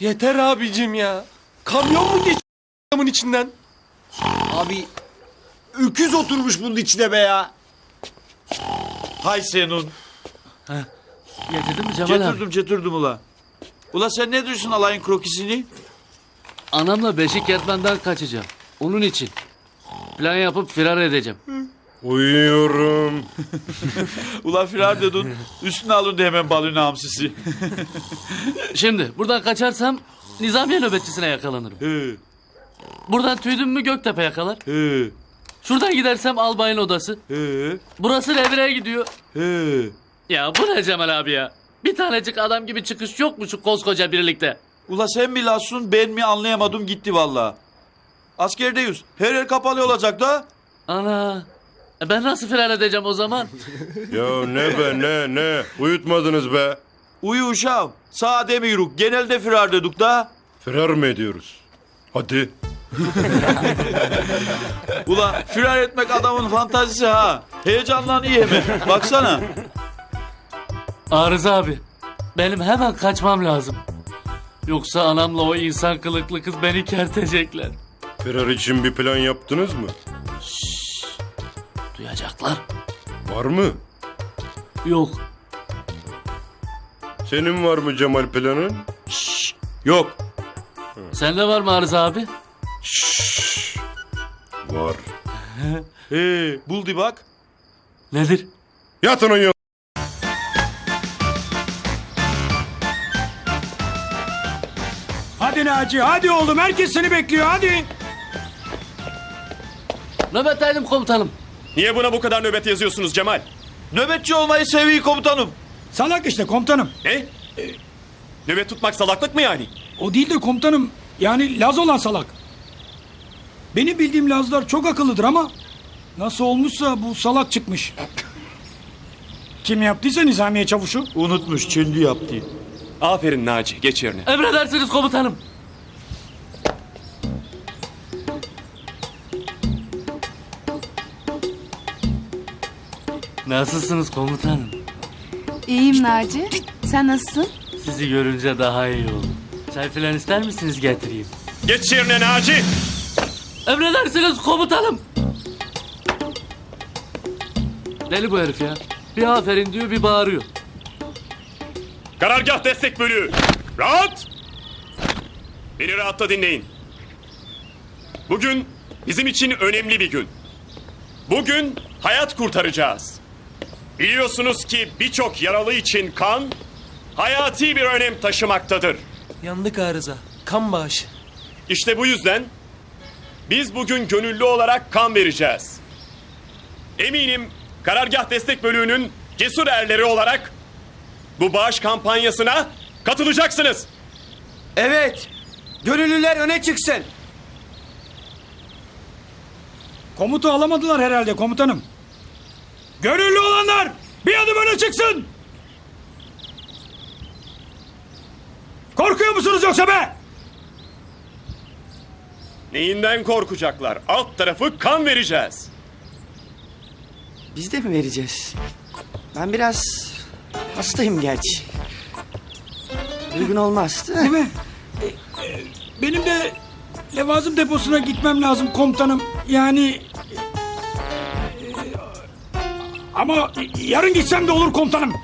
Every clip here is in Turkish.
Yeter abicim ya. Kamyon mu geçiyor adamın içinden? Abi öküz oturmuş bunun içine be ya. Hay senin. Getirdin mi Cemal abi? Getirdim getirdim ula. Ula sen ne diyorsun alayın krokisini? Anamla beşik yatmandan kaçacağım. Onun için. Plan yapıp firar edeceğim. Uyuyorum. Ula firar dedin. Üstüne alındı hemen balın hamsisi. Şimdi buradan kaçarsam Nizamiye nöbetçisine yakalanırım. He, Buradan tüydüm mü Göktepe yakalar. he, Şuradan gidersem albayın odası. he, Burası revire gidiyor. he. Ya bu ne Cemal abi ya? Bir tanecik adam gibi çıkış yok mu şu koskoca birlikte? Ula sen mi lassun ben mi anlayamadım gitti valla. Askerdeyiz. Her yer kapalı olacak da. Ana. E ben nasıl firar edeceğim o zaman? Ya ne be ne ne. Uyutmadınız be. Uyu uşağım. Sağ demiyoruz. Genelde firar dedik da. Firar mı ediyoruz? Hadi. Ula firar etmek adamın fantazisi ha. Heyecanlan iyi hemen. Baksana. Arıza abi. Benim hemen kaçmam lazım. Yoksa anamla o insan kılıklı kız beni kertecekler. Firar için bir plan yaptınız mı? Duyacaklar. Var mı? Yok. Senin var mı Cemal planın? Yok. Sende var mı Arıza abi? Var. He, buldu bak. Nedir? Yatın uyuyun. Hadi Naci hadi oğlum herkes seni bekliyor hadi. Nöbetteydim komutanım. Niye buna bu kadar nöbet yazıyorsunuz Cemal? Nöbetçi olmayı seviyor komutanım. Salak işte komutanım. Ne? Nöbet tutmak salaklık mı yani? O değil de komutanım yani Laz olan salak. Benim bildiğim Lazlar çok akıllıdır ama nasıl olmuşsa bu salak çıkmış. Kim yaptıysa Nizamiye Çavuşu. Unutmuş kendi yaptı. Aferin Naci, geç yerine. Emredersiniz komutanım. Nasılsınız komutanım? İyiyim Naci. Sen nasılsın? Sizi görünce daha iyi oldum. Çay filan ister misiniz getireyim? Geç yerine Naci! Emredersiniz komutanım. Deli bu herif ya. Bir aferin diyor bir bağırıyor. Karargah destek bölüğü! Rahat! Beni rahatla dinleyin. Bugün bizim için önemli bir gün. Bugün hayat kurtaracağız. Biliyorsunuz ki birçok yaralı için kan hayati bir önem taşımaktadır. Yandık arıza. Kan bağışı. İşte bu yüzden biz bugün gönüllü olarak kan vereceğiz. Eminim Karargah Destek Bölüğü'nün cesur erleri olarak bu bağış kampanyasına katılacaksınız. Evet. Gönüllüler öne çıksın. Komutu alamadılar herhalde komutanım. Gönüllü öne çıksın. Korkuyor musunuz yoksa be? Neyinden korkacaklar? Alt tarafı kan vereceğiz. Biz de mi vereceğiz? Ben biraz hastayım gerçi. Uygun olmaz değil mi? Değil mi? E, e, Benim de levazım deposuna gitmem lazım komutanım. Yani... Ama yarın gitsem de olur komutanım.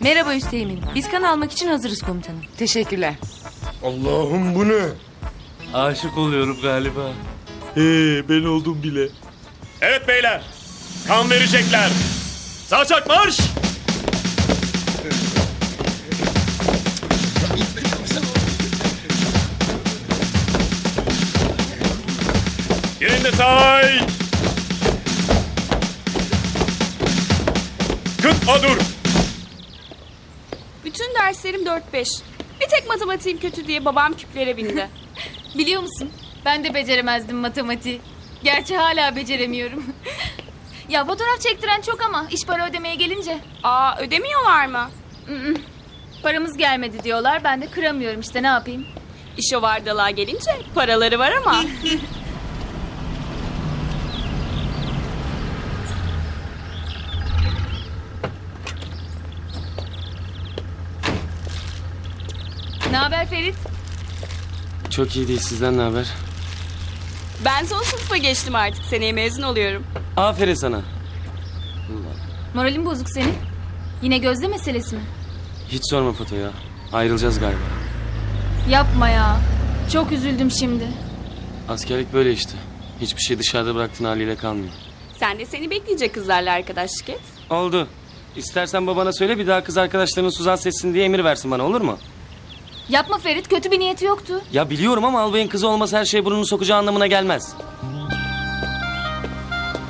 Merhaba Üsteğmen'im. Biz kan almak için hazırız komutanım. Teşekkürler. Allah'ım bu ne? Aşık oluyorum galiba. He, ben oldum bile. Evet beyler. Kan verecekler. Saçak marş! Yerinde say. Kıt dur. Bütün derslerim 4-5. Bir tek matematiğim kötü diye babam küplere bindi. Biliyor musun? Ben de beceremezdim matematiği. Gerçi hala beceremiyorum. ya fotoğraf çektiren çok ama iş para ödemeye gelince. Aa ödemiyorlar mı? Paramız gelmedi diyorlar. Ben de kıramıyorum işte ne yapayım. İş o vardalığa gelince paraları var ama. haber Ferit? Çok iyi değil sizden ne haber? Ben son sınıfa geçtim artık. Seneye mezun oluyorum. Aferin sana. Moralin bozuk senin. Yine gözde meselesi mi? Hiç sorma Foto ya. Ayrılacağız galiba. Yapma ya. Çok üzüldüm şimdi. Askerlik böyle işte. Hiçbir şey dışarıda bıraktığın haliyle kalmıyor. Sen de seni bekleyecek kızlarla arkadaşlık et. Oldu. İstersen babana söyle bir daha kız arkadaşlarının Suzan seçsin diye emir versin bana olur mu? Yapma Ferit kötü bir niyeti yoktu. Ya biliyorum ama albayın kızı olması her şeye burnunu sokacağı anlamına gelmez.